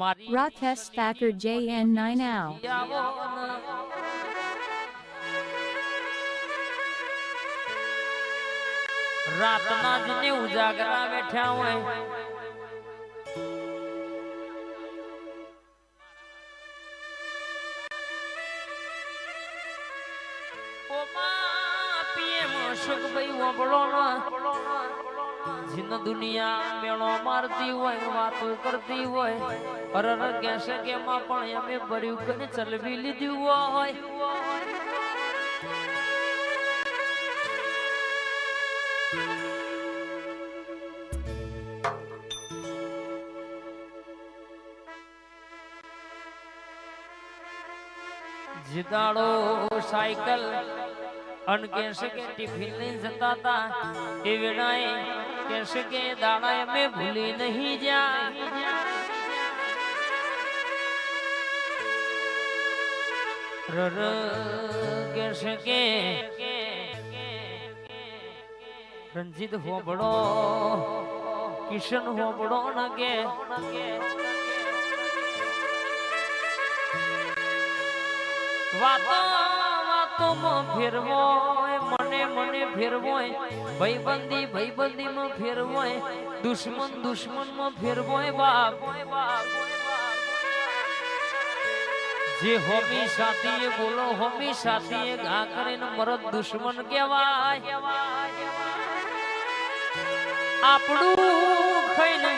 મારી Rakesh Thakur JN9 Ow. આવો ન. રાતના જ ને ઉજાગરા બેઠ્યા હોય ઓમાં PM અશોકભાઈ વાપરો ન. જીન દુનિયા મેળો મારતી હોય, વાતો કરતી હોય અરર કેસે કે માં પણ અમે ભર્યું કરીને ચલવી લીધું હોય. જીદાડો સાયકલ અન કહેશે કે ટિફિન લઈ જતા તા, એ વેળાએ કહેશે કે દાડા અમે ભૂલી નહીં જા રર કહેશે કે રંજીત હોબડો કિશન હોબડો ન કે. વાતો વાતોમાં ફેરવોય મને મને ફેરવોય ભાઈબંધી ભાઈબંધીમાં ફેરવોય દુશ્મન દુશ્મનમાં ફેરવોય બાપ. જે હોમી સાથીએ બોલો, હોમી સાથીએ ઘા કરીને મરદ દુશ્મન કહેવાય. આપણું ખાઈને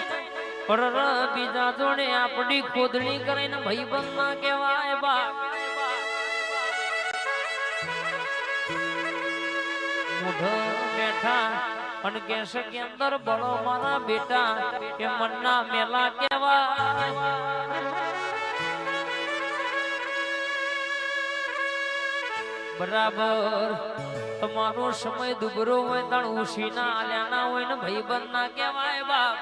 પરર બીજા જોડે આપણી ખોદણી કરીને ભાઈબંધમાં કહેવાય બાપ. મૂઢ બેઠા. પણ કહેશે કે અંદર બળો મારા બેટા. કે મનના મેલા કેવા. બરાબર. તમારો સમય દુબરો હોય તાણ ઉશીના આલ્યાના હોય ને ભાઈબંધ ના કહેવાય બાપ.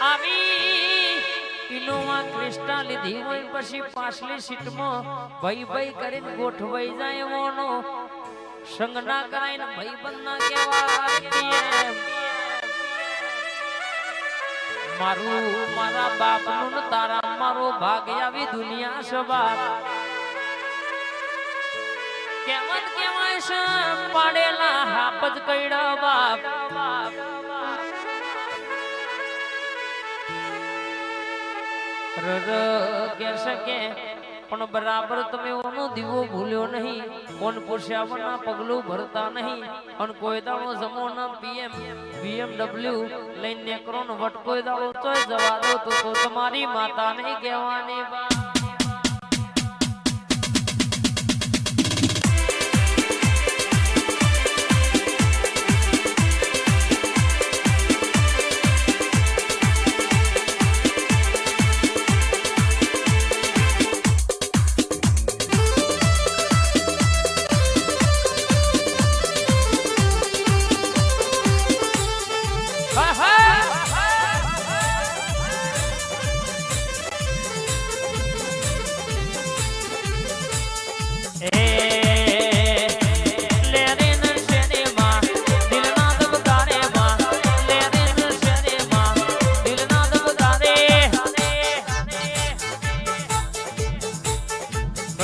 આવી ઇનોવા ક્રિસ્ટા લીધી હોય પછી પાછલી સીટમાં ભાઈ ભાઈ કરીને ગોઠવાઈ જાય એવોનો સંગ ના કરાય ને ભાઈબંધ ના કહેવાય મારું, મારા બાપનું તારા મારો ભાગ આવી દુનિયા સભા. કેવત કેવાય છે, પાડેલા હાપ જ કઈડા બાપ. રર, કે કે પણ બરાબર તમે ઓનો દીવો ભૂલ્યો નહીં. કોણ પૂછ્યા વના પગલું ભરતા નહીં. પણ કોઈ દાડો જમો ના પીએમ, બીએમડબલ્યુ લઈને નેકરો નો વટ કોઈ દાડો તોય જવા દો તો તમારી માતા નહીં કહેવાની બા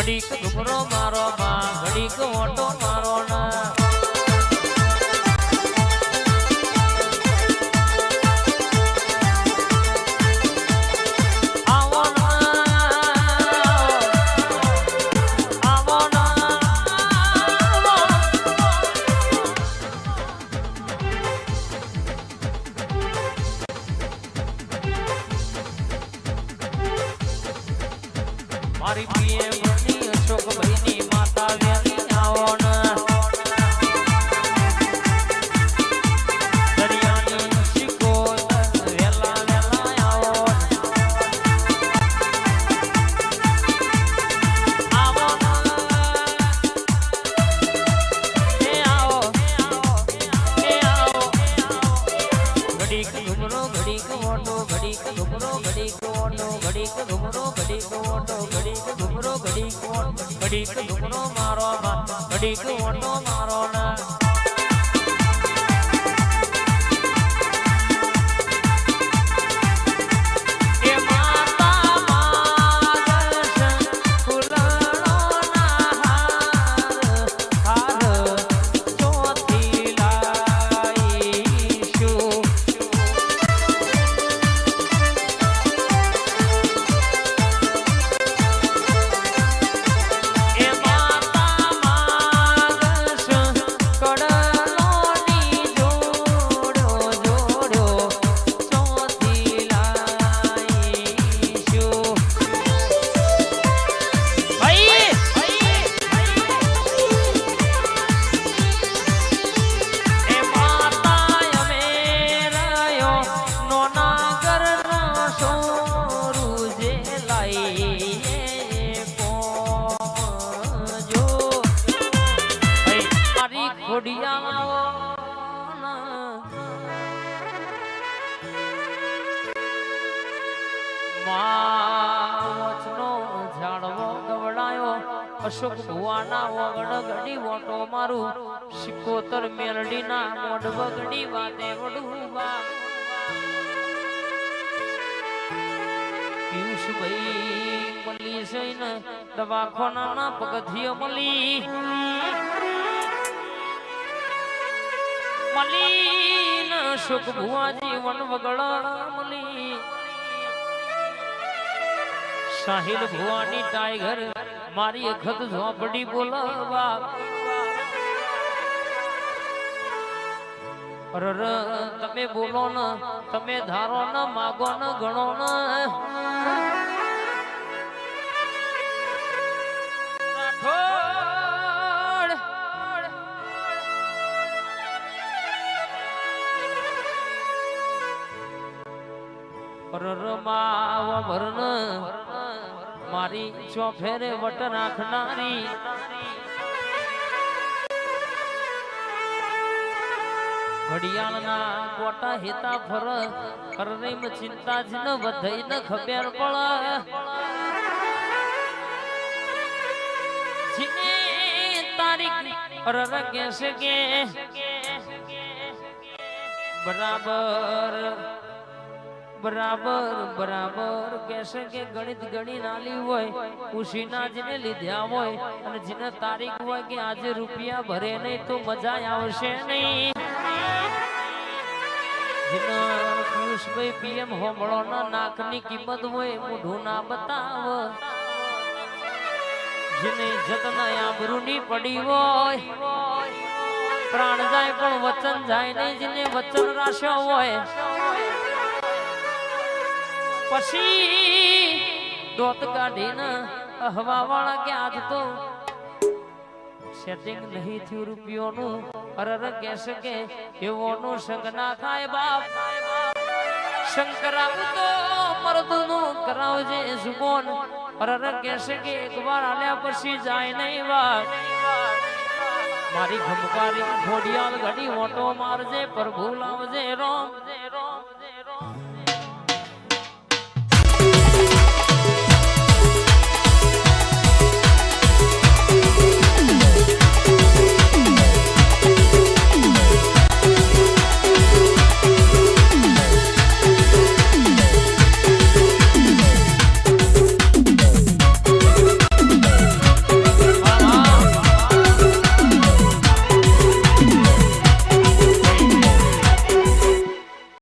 ઘડીક ઘુમરો મારો માં ઘડીક ઓટો મારો ના. ઓટો ઘડીક ઘુમરો ઘડીક ઓટો ઘડીક ઘુમરો મારો ઘડીક ઓટો મારો ના ખોડિયા માછનો ઝાડવો ગવડાયો, અશોક ભુવાના વગડ ગડી વોટો મારું, સિકોતર મેલડીના મોઢ વગડી વાતે વડુવા. પિયુષભાઈ મળી જઈને દવાખાનાના પગથિયો મળી મલીન સુખ ભુવાજી વન વગડ મલી. સાહિલ ભુવાની ટાઈગર મારી અખત ઝોપડી બોલવા. રર તમે બોલો ન, તમે ધારો ન, માગો ન, ગણો ને. વરણ મારી ચોફેરે વટ નાખનારી ઘડિયાળના કોટા હેતા ફર કરનેમ ચિંતા જ ન વધઈ ન ખબર પડ. તારીખ રર કેસે કે બરાબર. બરાબર બરાબર કહેશે કે ગણિત ગણી નાલી હોય, ઉશીના જેને લીધ્યા હોય અને જેને તારીખ હોય કે આજે રૂપિયા ભરે નહીં તો મજા આવશે નહીં. પિયુષભાઈ પીએમ હોમળો ના નાકની કિંમત હોય મોઢું ના બતાવ. જેને ઇજ્જત ના આબરૂની પડી હોય, પ્રાણ જાય પણ વચન જાય નહીં, જેને વચન રાખ્યો હોય પછી દોત કાઢીને હવા વાળા કે આજ તો. સેટિંગ નહીં થયું રૂપિયોનું. અરર કહેશે કે એવોનું સંગ ના થાય બાપ. શંકરાવ તો મરદનું કરાવજે સુબોન અરર કેસ કે એકવાર આલ્યા પછી જાય નહીં વાત. મારી ઘમકારી ઘોડિયાલ ઘડી ઓટો મારજે, પ્રભુ લાવજે રોમ.